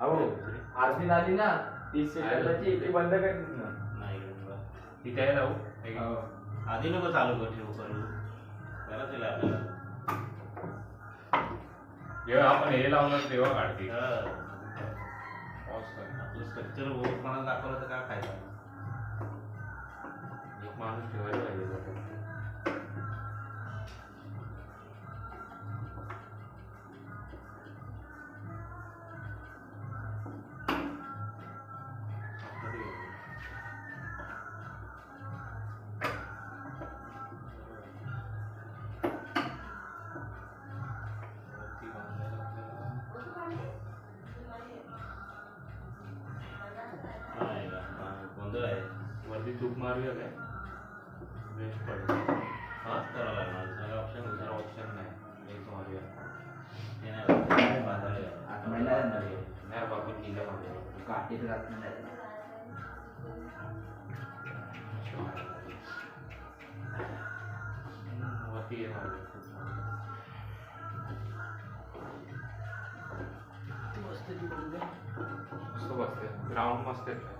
अहो आरती झाली ना तीस सेकंदाची ती बंद करीत ना नाही. इथे आहे राहू हो. आधी नको चालू कर ठेवू करू त्याला तिला आपल्याला जेव्हा आपण हे लावणार तेव्हा काढते हा. कर. आपलं स्ट्रक्चर कोणाला दाखवलं तर काय फायदा एक माणूस ठेवायला पाहिजे गोंधळ आहे वरती तूप मारूया काय? बेस्ट पडेल हाच करावं लागणार. दुसरा ऑप्शन दुसरा ऑप्शन नाही. बेस मारूया. नाही आत. नाही. बाबू किल्ला मारूया काठीत राहत नाही. हम्म, वरती हे मारूया. मस्त बसते ग्राउंड मस्त आहे.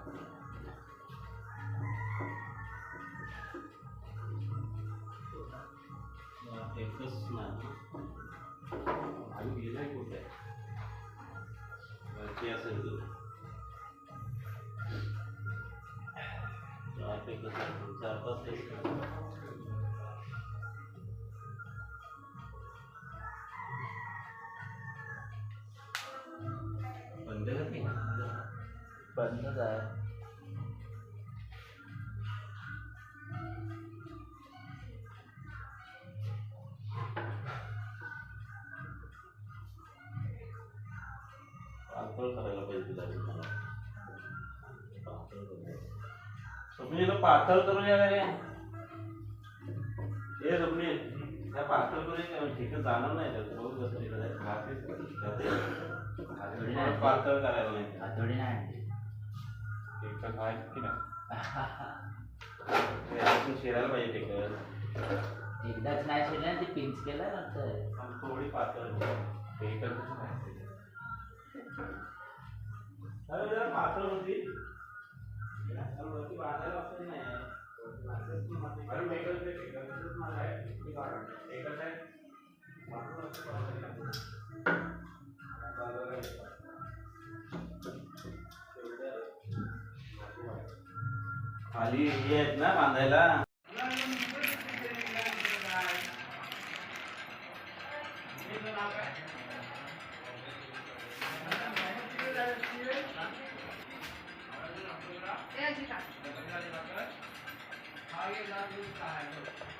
एकच आम्ही आलू गेलाय कुठे? वरती असेल तो. चार पैकी चार चार पाच पैकी. बंद बंदच आहे. स्वप्नीला पातळ करूया का रे हे स्वप्नील त्या पातळ करूया का ठीक जाणार नाही त्यात बघू कसं तिकडे पातळ करायला नाही. आठवडी नाही. आहे की नाही? ते शिरायला पाहिजे टिकत एकदाच नाही शिरला ती पिंच केला नंतर. थोडी पातळ नाही अरे पातळ होती बांधायला खाली हे आहेत ना बांधायला. एकदेवं समर्पयामि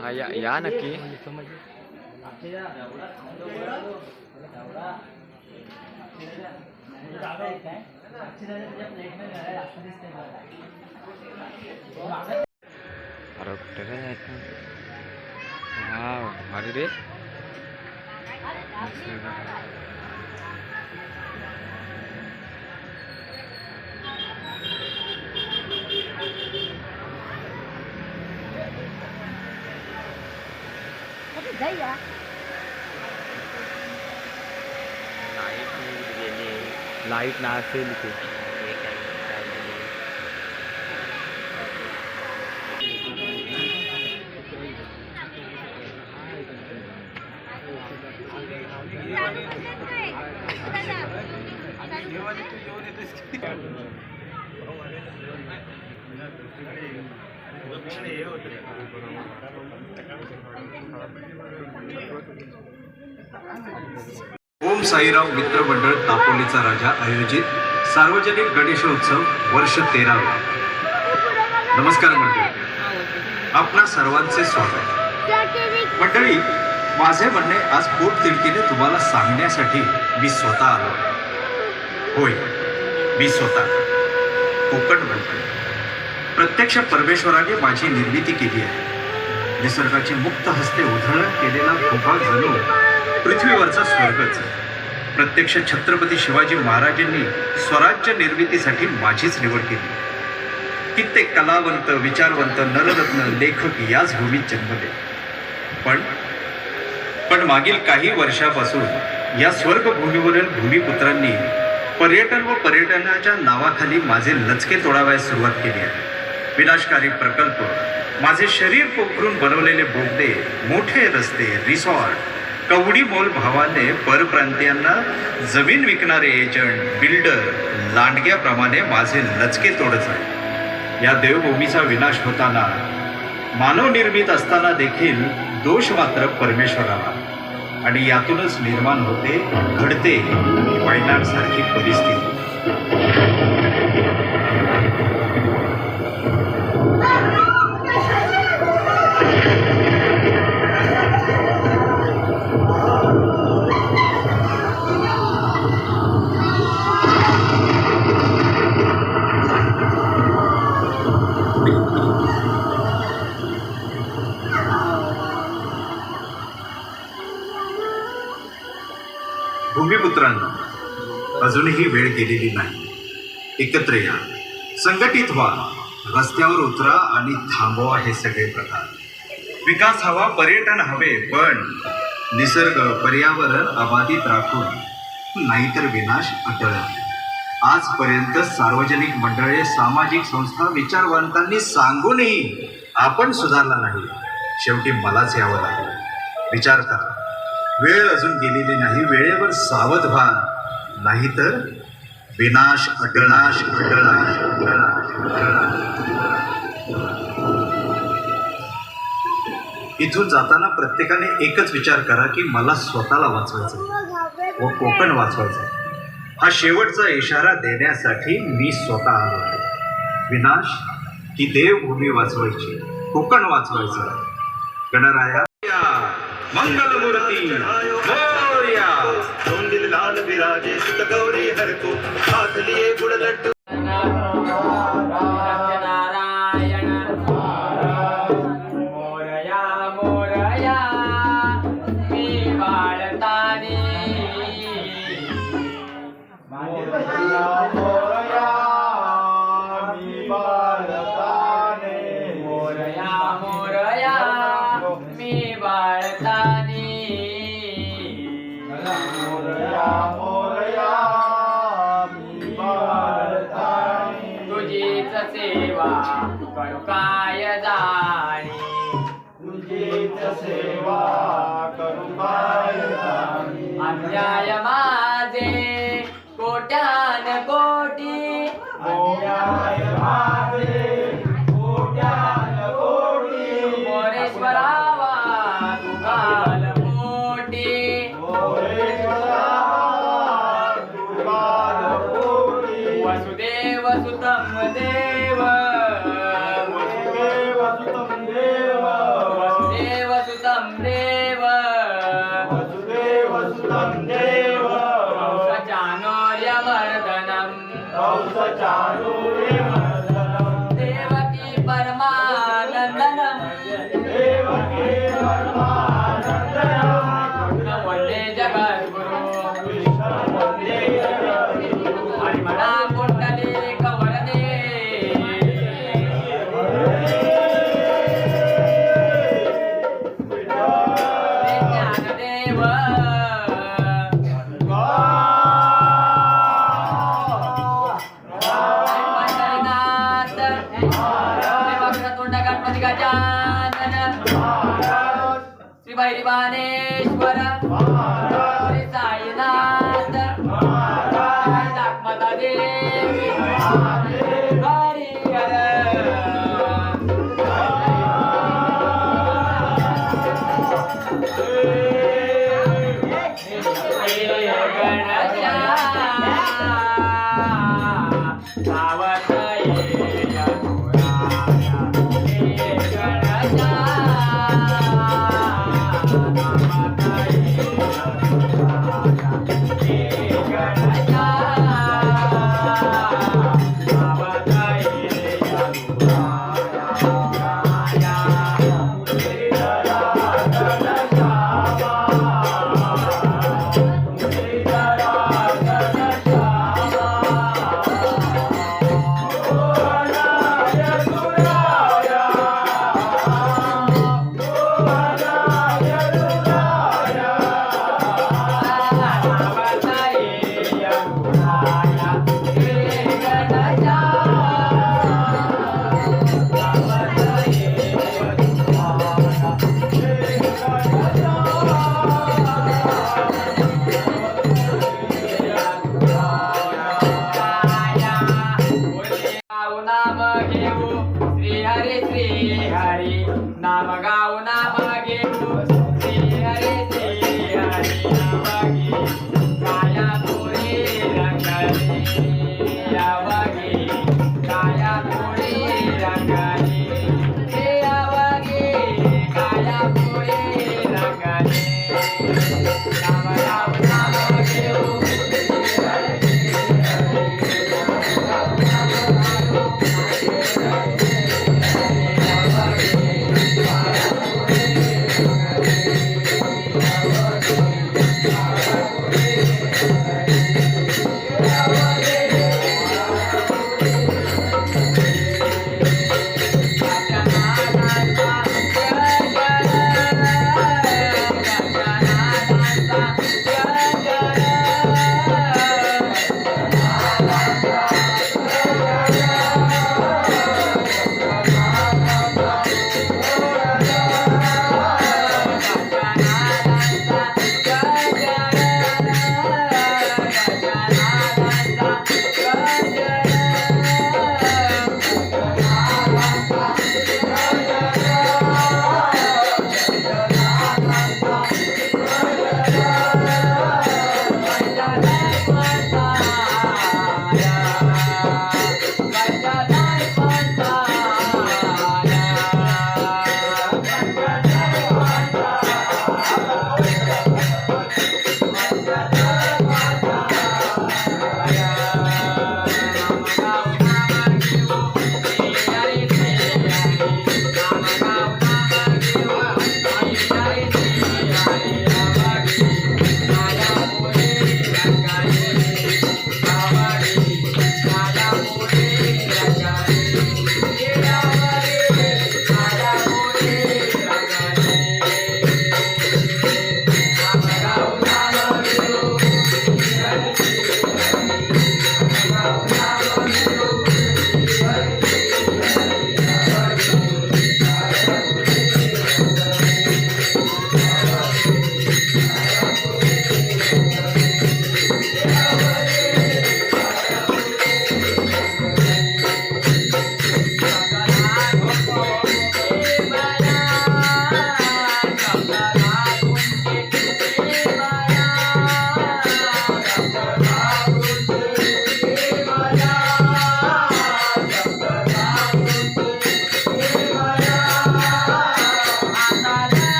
हा या या नक्की. अरे कुठे काय जायचं हा भारी रे. लाइट ना असेल इथे ओम साईराव मित्र मंडळ दापोलीचा राजा आयोजित सार्वजनिक गणेशोत्सव वर्ष तेरावा नमस्कार मंडळी. आपणा सर्वांचे स्वागत. मंडळी माझे म्हणणे आज पोट तिडकीने तुम्हाला सांगण्यासाठी मी स्वतः आलो. होय मी स्वतः. कोकण म्हणतो प्रत्यक्ष परमेश्वराने माझी निर्मिती केली आहे. निसर्गाची मुक्त हस्ते उधळण केलेला भूभाग जणू पृथ्वीवरचा स्वर्गच. प्रत्यक्ष छत्रपती शिवाजी महाराजांनी स्वराज्य निर्मितीसाठी माझीच निवड केली. कित्येक कलावंत विचारवंत नररत्न लेखक याच भूमीत जन्मले. पण पण मागील काही वर्षापासून या स्वर्गभूमीवरील भूमिपुत्रांनी पर्यटन व पर्यटनाच्या नावाखाली माझे लचके तोडावयास सुरुवात केली आहे. विनाशकारी प्रकल्प माझे शरीर पोखरून बनवलेले बोगदे मोठे रस्ते रिसॉर्ट कवडी मोल भावाने परप्रांतीयांना जमीन विकणारे एजंट बिल्डर लांडग्याप्रमाणे माझे लचके तोडत आहे या देवभूमीचा विनाश होताना मानवनिर्मित असताना देखील दोष मात्र परमेश्वराला. आणि यातूनच निर्माण होते घडते वायनाड परिस्थिती. अजूनही वेळ गेलेली नाही. एकत्र या. संघटित व्हा. रस्त्यावर उतरा आणि थांबवा हे सगळे प्रकार. विकास हवा पर्यटन हवे पण निसर्ग पर्यावरण अबाधित राखून नाहीतर विनाश अटळ. आजपर्यंत सार्वजनिक मंडळे सामाजिक संस्था विचारवंतांनी सांगूनही आपण सुधारला नाही. शेवटी मलाच यावं लागलं. विचार करा. वेळ अजून गेलेली नाही. वेळेवर सावध व्हा. नाहीतर विनाश अटळाश अटळाश इथून जाताना प्रत्येकाने एकच विचार करा की मला स्वतःला वाचवायचं व कोकण वाचवायचं हा शेवटचा इशारा देण्यासाठी मी स्वतः आलो आहे. विनाश ही देवभूमी वाचवायची कोकण वाचवायचं. गणराया मंगलमूर्ती. राजेश विराजे गौरी हर को हाथ लिए गुड़ लड्डू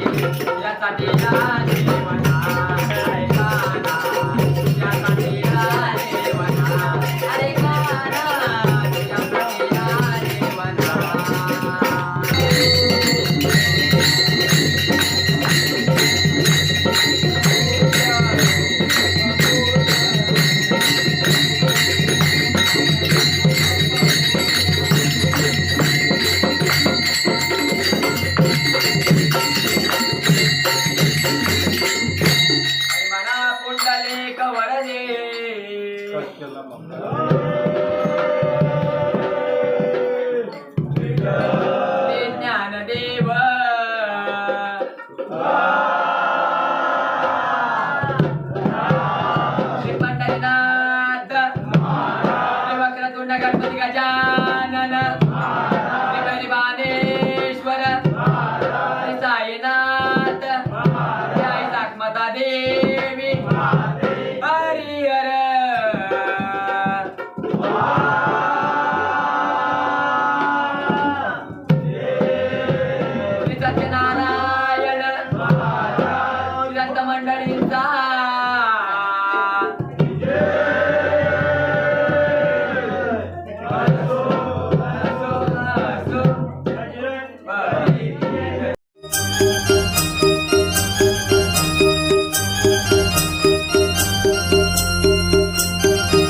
Thank you.